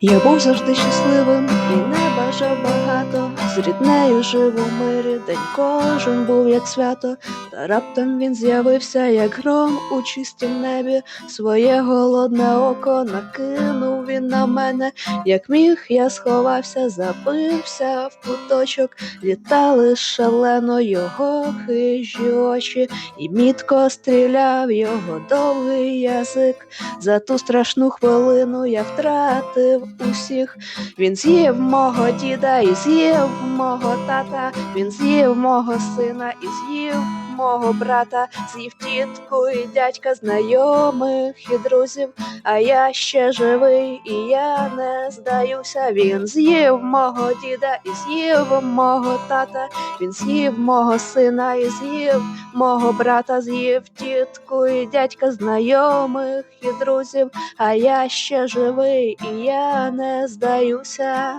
Я був завжди щасливим і не бажав багато. З ріднею жив у мирі, день кожен був як свято, та раптом він з'явився, як гром у чистім небі. Своє голодне око накинув він на мене, як міг, я сховався, забився в куточок, літали шалено його хижі очі, і мітко стріляв його довгий язик. За ту страшну хвилину я втратив усіх. Він з'їв мого діда і з'їв мого тата, він з'їв мого сина і з'їв мого брата, з'їв тітку і дядька, знайомих і друзів. А я ще живий, і я не здаюся. Він з'їв мого діда і з'їв мого тата, він з'їв мого сина і з'їв мого брата, з'їв тітку і дядька, знайомих і друзів. А я ще живий, і я не здаюся.